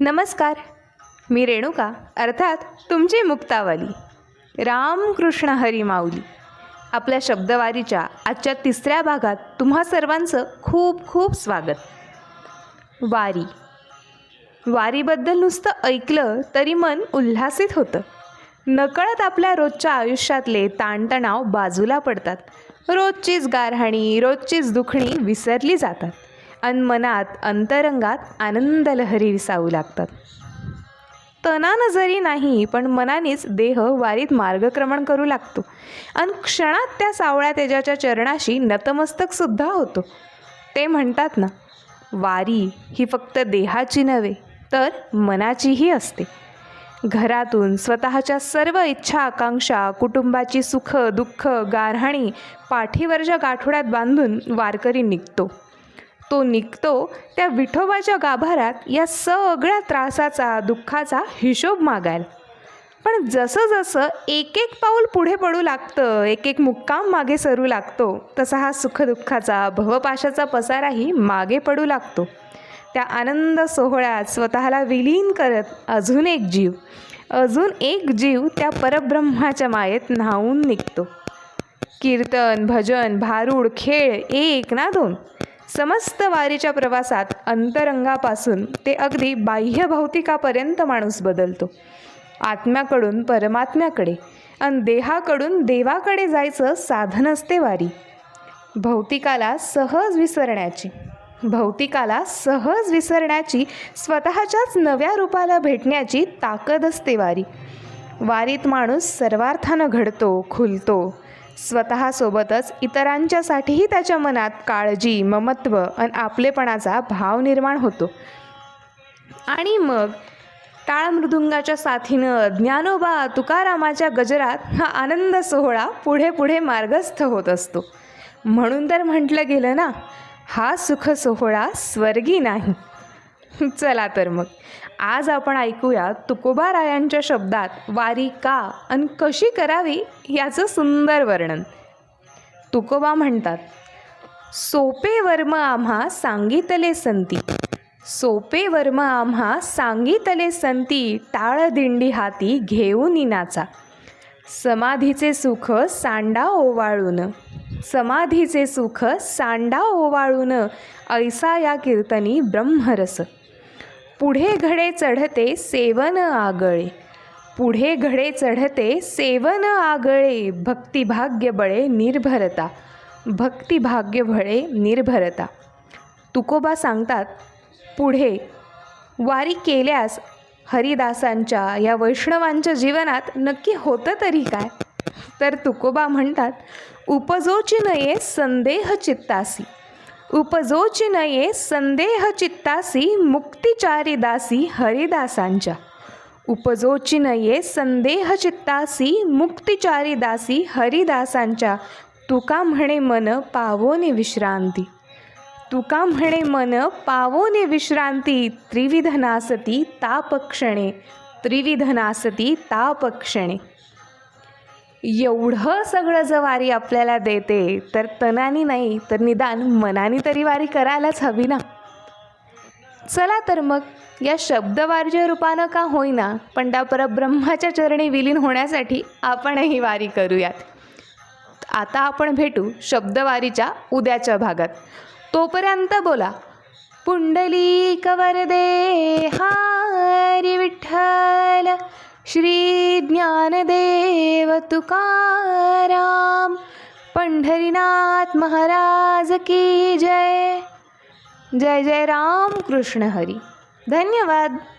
नमस्कार. मी रेणुका अर्थात तुमची मुक्तावाली. रामकृष्ण हरी माऊली. आपल्या शब्दवारीच्या आजच्या तिसऱ्या भागात तुम्हा सर्वांचं खूप खूप स्वागत. वारी. वारीबद्दल नुसतं ऐकलं तरी मन उल्हासित होतं. नकळत आपल्या रोजच्या आयुष्यातले ताणतणाव बाजूला पडतात. रोजचीच गारहाणी रोजचीच दुखणी विसरली जातात. अन मनात अंतरंगात आनंद लहरी विसावू लागतात. तनानं जरी नाही पण मनानेच देह वारीत मार्गक्रमण करू लागतो. आणि क्षणात त्या सावळ्या तेजाच्या चरणाशी नतमस्तकसुद्धा होतो. ते म्हणतात ना वारी ही फक्त देहाची नव्हे तर मनाचीही असते. घरातून स्वतःच्या सर्व इच्छा आकांक्षा कुटुंबाची सुख दुःख गारहाणी पाठीवरच्या गाठोड्यात बांधून वारकरी निघतो. तो निघतो त्या विठोबाच्या गाभाऱ्यात या सगळ्या त्रासाचा दुःखाचा हिशोब मागायला. पण जसं जसं एक एक पाऊल पुढे पडू लागतं एक एक मुक्काम मागे सरू लागतो तसा हा सुखदुःखाचा भवपाशाचा पसाराही मागे पडू लागतो. त्या आनंद सोहळ्यात स्वतःला विलीन करत अजून एक जीव अजून एक जीव त्या परब्रह्माच्या मायेत न्हावून निघतो. कीर्तन भजन भारूड खेळ एक ना दोन. समस्त वारीच्या प्रवासात अंतरंगापासून ते अगदी बाह्य भौतिकापर्यंत माणूस बदलतो. आत्म्याकडून परमात्म्याकडे आणि देहाकडून देवाकडे जायचं साधन असते वारी. भौतिकाला सहज विसरण्याची भौतिकाला सहज विसरण्याची स्वतःच्याच नव्या रूपाला भेटण्याची ताकद असते वारी. वारीत माणूस सर्वार्थानं घडतो खुलतो स्वतःसोबतच इतरांच्यासाठीही त्याच्या मनात काळजी ममत्व आणि आपलेपणाचा भाव निर्माण होतो. आणि मग टाळमृदुंगाच्या साथीनं ज्ञानोबा तुकारामाच्या गजरात हा आनंद सोहळा पुढे पुढे मार्गस्थ होत असतो. म्हणून तर म्हटलं गेलं ना हा सुख सोहळा स्वर्गी नाही. चला तर मग. आज आपण ऐकूया तुकोबा रायांच्या शब्दात वारी का आणि कशी करावी याचं सुंदर वर्णन. तुकोबा म्हणतात सोपे वर्म आम्हा सांगितले संती. सोपे वर्म आम्हा सांगितले संती टाळ दिंडी हाती घेऊन नाचा समाधीचे सुख सांडा ओवाळून. समाधीचे सुख सांडा ओवाळून. ऐसा या कीर्तनी ब्रह्मरस. पुढे घडे चढते सेवन आगळे. पुढे घडे चढते सेवन आगळे. भक्तिभाग्य बळे निर्भरता. भक्तिभाग्य बळे निर्भरता. तुकोबा सांगतात पुढे वारी केल्यास हरिदासांच्या या वैष्णवांच्या जीवनात नक्की होतं तरी काय? तर तुकोबा म्हणतात उपजोची नये संदेह चित्तासी उपजोची नये संदेह चित्तासी मुक्तिचारिदासी हरिदासांच्या. उपजोची नये संदेह चित्तासी मुक्तिचारिदासी हरिदासांच्या. तुका म्हणे मन पावोने विश्रांती. तुका म्हणे मन पावोने विश्रांती. त्रिविध नासती तापक्षणे. त्रिविध नासती तापक्षणे. एवढं सगळं जर वारी आपल्याला देते तर तनानी नाही तर निदान मनाने तरी वारी करायलाच हवी ना. चला तर मग या शब्दवारीच्या रूपानं का होईना पण त्या परब्रह्माच्या चरणी विलीन होण्यासाठी आपणही वारी करूयात. आता आपण भेटू शब्दवारीच्या उद्याच्या भागात. तोपर्यंत बोला पुंडली कवरदे हारी विठ्ठल श्री ज्ञानदेव तुकाराम पंढरीनाथ महाराज की जय. जय जय राम कृष्ण हरी. धन्यवाद.